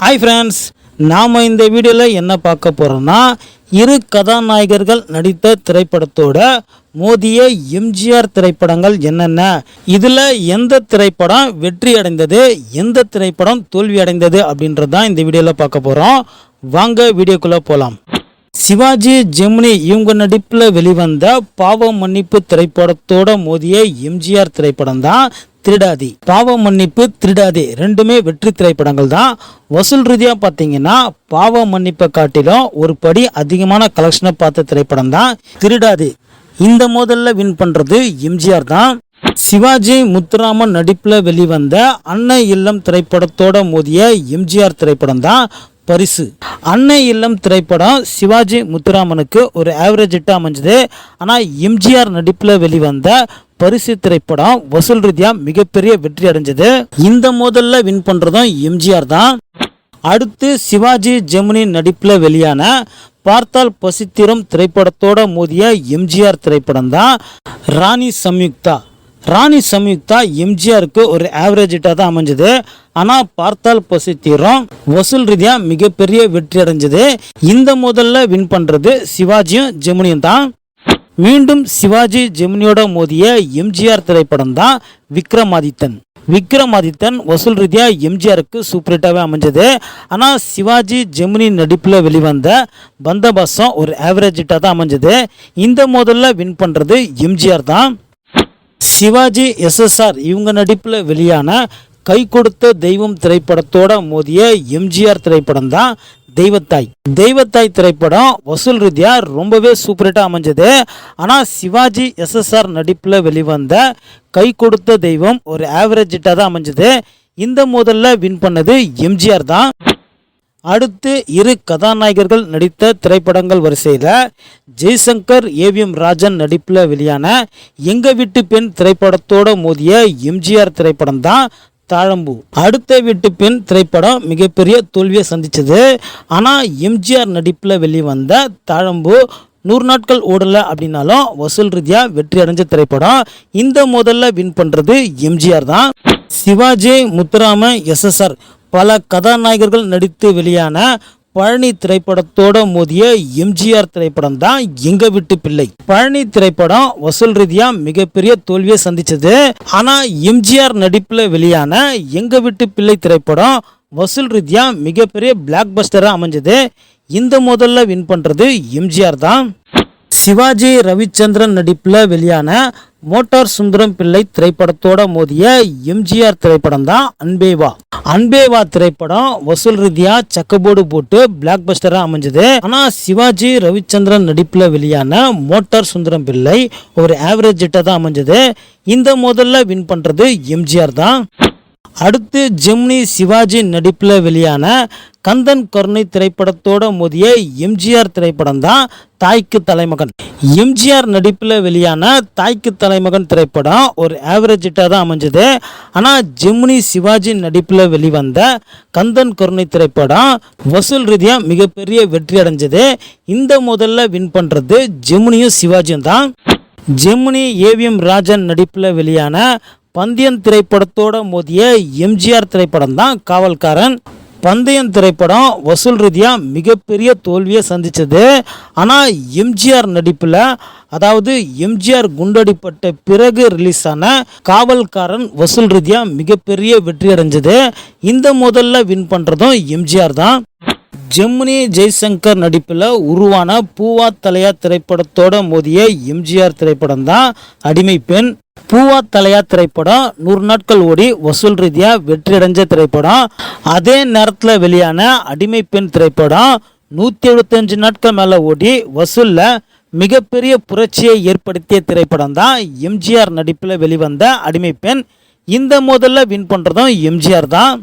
Hi friends நாம் இந்த வீடியோவில் என்ன பார்க்க போகிறோம்னா இரு கதாநாயகர்கள் நடித்த திரைப்படத்தோட மோதிய எம்ஜிஆர் திரைப்படங்கள் என்னென்ன? இதில் எந்த திரைப்படம் வெற்றி அடைந்தது? எந்த திரைப்படம் தோல்வி அடைந்தது? அப்படின்றது தான் இந்த வீடியோவில் பார்க்க போகிறோம் வாங்க வீடியோக்குள்ளே போகலாம் சிவாஜி ஜெமினி இவங்க நடிப்பில் வெளிவந்த பாவ மன்னிப்பு திரைப்படத்தோட மோதிய எம்ஜிஆர் திரைப்படம் தான் திருடாதி. பாவ மன்னிப்பு திருடாதி. ரெண்டுமே வெற்றி திரைப்படங்கள் தான். வசூல் ரீதியாக பார்த்தீங்கன்னா பாவ மன்னிப்பை காட்டிலும் ஒரு படி அதிகமான கலெக்ஷனை பார்த்த திரைப்படம் தான் திருடாதி. இந்த மோதல்ல வின் பண்ணுறது எம்ஜிஆர் தான். சிவாஜி முத்துராமன் நடிப்பில் வெளிவந்த அன்னை இல்லம் திரைப்படத்தோட மோதிய எம்ஜிஆர் திரைப்படம் தான் பரிசு. அன்னை இல்லம் திரைப்படம் சிவாஜி முத்துராமனுக்கு ஒரு ஆவரேஜ் ஹிட்டாக அமைஞ்சது. ஆனால் எம்ஜிஆர் நடிப்பில் வெளிவந்த பரிசு திரைப்படம் வசூல் ரீதியாக மிகப்பெரிய வெற்றி அடைஞ்சது. இந்த மோதலில் வின் பண்ணுறதும் எம்ஜிஆர் தான். அடுத்து சிவாஜி ஜெமினி நடிப்பில் வெளியான பார்த்தால் பசித்திரம் திரைப்படத்தோட மோதிய எம்ஜிஆர் திரைப்படம் தான். ராணி சம்யுக்தா. ராணி சம்யுக்தா எம்ஜிஆருக்கு ஒரு ஆவரேஜ் ஹிட்டாக தான் அமைஞ்சது. ஆனால் பார்த்தால் பசித்திரம் வசூல் ரீதியாக மிகப்பெரிய வெற்றி அடைஞ்சது. இந்த முதல்ல வின் பண்ணுறது சிவாஜியும் ஜெமினியும் தான். மீண்டும் சிவாஜி ஜெமினியோட மோதிய எம்ஜிஆர் திரைப்படம் தான் விக்ரமாதித்தன். விக்ரமாதித்தன் வசூல் ரீதியாக எம்ஜிஆருக்கு சூப்பர் ஹிட்டாகவே அமைஞ்சது. ஆனால் சிவாஜி ஜெமினி நடிப்பில் வெளிவந்த பந்தபாசம் ஒரு ஆவரேஜ் ஹிட்டாக தான் அமைஞ்சது. இந்த மோதலில் வின் பண்ணுறது எம்ஜிஆர் தான். சிவாஜி எஸ்எஸ்ஆர் இவங்க நடிப்பில் வெளியான கை கொடுத்த தெய்வம் திரைப்படத்தோட மோதிய எம்ஜிஆர் திரைப்படம் தான் தெய்வத்தாய். தெய்வத்தாய் திரைப்படம் வசூல் ரீதியாக ரொம்பவே சூப்பர் அமைஞ்சது. ஆனால் சிவாஜி எஸ்எஸ்ஆர் நடிப்பில் வெளிவந்த கை கொடுத்த தெய்வம் ஒரு ஆவரேஜ் தான் அமைஞ்சது. இந்த முதல்ல வின் பண்ணது எம்ஜிஆர் தான். அடுத்து இரு கதாநாயகர்கள் நடித்த திரைப்படங்கள் வரிசையில் ஜெய்சங்கர் ஏவிஎம் ராஜன் நடிப்பில் வெளியான எங்கள் வீட்டு பெண் திரைப்படத்தோட மோதிய எம்ஜிஆர் திரைப்படம் தான் தாழம்பூ. அடுத்த வீட்டு பெண் திரைப்படம் மிகப்பெரிய தோல்வியை சந்திச்சது. ஆனால் எம்ஜிஆர் நடிப்பில் வெளிவந்த தாழம்பூ நூறு நாட்கள் ஓடலை அப்படின்னாலும் வசூல் ரீதியாக வெற்றி அடைஞ்ச திரைப்படம். இந்த முதல்ல வின் பண்ணுறது எம்ஜிஆர் தான். சிவாஜி முத்துராம எஸ்எஸ்ஆர் பல கதாநாயகர்கள் நடித்து வெளியான பழனி திரைப்படத்தோட மோதிய எம்ஜிஆர் திரைப்படம் தான் எங்க வீட்டு பிள்ளை. பழனி திரைப்படம் வசூல் ரீதியா மிகப்பெரிய தோல்வியை சந்திச்சது. ஆனா எம்ஜிஆர் நடிப்புல வெளியான எங்க வீட்டு பிள்ளை திரைப்படம் வசூல் ரீதியா மிகப்பெரிய பிளாக் பஸ்டரா அமைஞ்சது. இந்த முதல்ல வின் பண்றது எம்ஜிஆர் தான். சிவாஜி ரவிச்சந்திரன் நடிப்பில் வெளியான மோட்டார் சுந்தரம் பிள்ளை திரைப்படத்தோட மோதிய எம்ஜிஆர் திரைப்படம் தான் அன்பேவா. அன்பேவா திரைப்படம் வசூல் ரீதியா சக்கபோர்டு போட்டு பிளாக் பஸ்டரா அமைஞ்சது. ஆனா சிவாஜி ரவிச்சந்திரன் நடிப்பில் வெளியான மோட்டார் சுந்தரம் பிள்ளை ஒரு ஆவரேஜ் தான் அமைஞ்சது. இந்த முதல்ல வின் பண்றது எம்ஜிஆர் தான். அடுத்து ஜெமினி சிவாஜி நடிப்பில் வெளியான கந்தன் கருணை திரைப்படத்தோட மோதிய எம்ஜிஆர் திரைப்படம் தான் தாய்க்கு தலைமகன். எம்ஜிஆர் நடிப்பில் வெளியான தாய்க்கு தலைமகன் திரைப்படம் ஒரு ஆவரேஜ் ஹிட்டாக தான் அமைஞ்சது. ஆனால் ஜெமினி சிவாஜி நடிப்பில் வெளிவந்த கந்தன் கருணை திரைப்படம் வசூல் ரீதியாக மிகப்பெரிய வெற்றி அடைஞ்சது. இந்த முதல்ல வின் பண்ணுறது ஜெமினியும் சிவாஜியும் தான். ஜெமினி ஏவிஎம் ராஜன் நடிப்பில் வெளியான பந்தயம் திரைப்படத்தோட மோதிய எம்ஜிஆர் திரைப்படம் தான் காவல்காரன். பந்தயம் திரைப்படம் வசூல் ரீதியாக மிகப்பெரிய தோல்வியை சந்திச்சது. ஆனால் எம்ஜிஆர் நடிப்பில் அதாவது எம்ஜிஆர் குண்டடிப்பட்ட பிறகு ரிலீஸ் ஆன காவல்காரன் வசூல் ரீதியாக மிகப்பெரிய வெற்றி அடைஞ்சது. இந்த முதல்ல வின் பண்ணுறதும் எம்ஜிஆர் தான். ஜெமினி ஜெய்சங்கர் நடிப்பில் உருவான பூவா தலையா திரைப்படத்தோட மோதிய எம்ஜிஆர் திரைப்படம் தான் அடிமை பெண். பூவா தலையா திரைப்படம் நூறு நாட்கள் ஓடி வசூல் ரீதியாக வெற்றி அடைஞ்ச திரைப்படம் அதே நேரத்தில் வெளியான அடிமை பெண் திரைப்படம் நூற்றி எழுபத்தஞ்சு நாட்கள் மேலே ஓடி வசூலில் மிகப்பெரிய புரட்சியை ஏற்படுத்திய திரைப்படம் தான் எம்ஜிஆர் நடிப்பில் வெளிவந்த அடிமை பெண். இந்த முதல்ல வின் பண்ணுறதும் எம்ஜிஆர் தான்.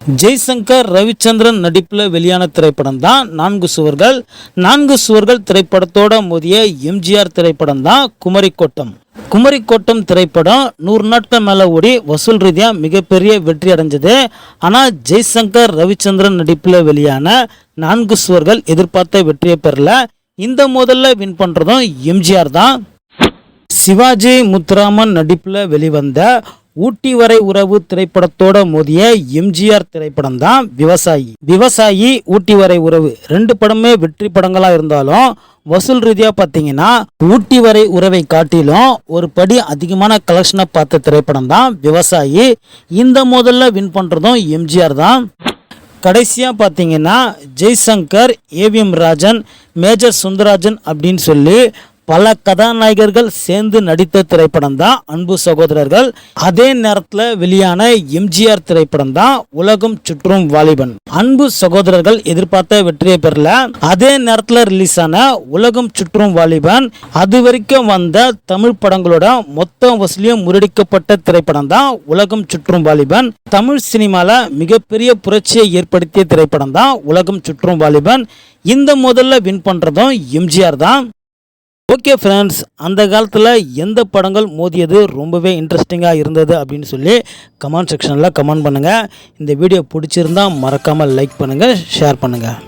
ஜெய்சங்கர் ரவிச்சந்திரன் நடிப்பில் வெளியான திரைப்படம் தான் நான்கு சுவர்கள். நான்கு சுவர்கள் திரைப்படத்தோட மோதிய எம்ஜிஆர் திரைப்படம் தான் குமரிக்கோட்டம். குமரிக்கோட்டம் திரைப்படம் நூறு நாட்கள் மேலே ஓடி வசூல் ரீதியாக மிகப்பெரிய வெற்றி அடைஞ்சது. ஆனால் ஜெய்சங்கர் ரவிச்சந்திரன் நடிப்பில் வெளியான நான்கு சுவர்கள் எதிர்பார்த்த வெற்றியை பெறல. இந்த முதல்ல வின் பண்ணுறதும் எம்ஜிஆர் தான். சிவாஜி முத்துராமன் நடிப்பில் வெளிவந்த ஊட்டி வரை உறவு திரைப்படத்தோட மோதிய எம்ஜிஆர் திரைப்படம் தான் விவசாயி. விவசாயி ஊட்டி வரை உறவு ரெண்டு படமே வெற்றி படங்களாக இருந்தாலும் வசூல் ரீதியாக பார்த்தீங்கன்னா ஊட்டி வரை உறவை காட்டிலும் ஒரு படி அதிகமான கலெக்ஷனை பார்த்த திரைப்படம் தான் விவசாயி. இந்த முதல்ல வின் பண்ணுறதும் எம்ஜிஆர் தான். கடைசியாக பார்த்தீங்கன்னா ஜெய்சங்கர் ஏவிஎம் ராஜன் மேஜர் சுந்தராஜன் அப்படின்னு சொல்லி பல கதாநாயகர்கள் சேர்ந்து நடித்த திரைப்படம் தான் அன்பு சகோதரர்கள். அதே நேரத்தில் வெளியான எம்ஜிஆர் திரைப்படம் தான் உலகம் சுற்றும் வாலிபன். அன்பு சகோதரர்கள் எதிர்பார்த்த வெற்றியை பெறல. அதே நேரத்தில் ரிலீஸ் ஆன உலகம் சுற்றும் வாலிபன் அது வரைக்கும் வந்த தமிழ் படங்களோட மொத்த வசூலியும் முரடிக்கப்பட்ட திரைப்படம் தான் உலகம் சுற்றும் வாலிபன். தமிழ் சினிமாவில் மிகப்பெரிய புரட்சியை ஏற்படுத்திய திரைப்படம் தான் உலகம் சுற்றும் வாலிபன். இந்த முதல்ல வின் பண்ணுறதும் எம்ஜிஆர் தான். ஓகே ஃப்ரெண்ட்ஸ் அந்த காலத்தில் எந்த படங்கள் மோதியது ரொம்பவே இன்ட்ரெஸ்டிங்காக இருந்தது அப்படின்னு சொல்லி கமெண்ட் செக்ஷனில் கமெண்ட் பண்ணுங்கள் இந்த வீடியோ பிடிச்சிருந்தா மறக்காமல் லைக் பண்ணுங்கள் ஷேர் பண்ணுங்கள்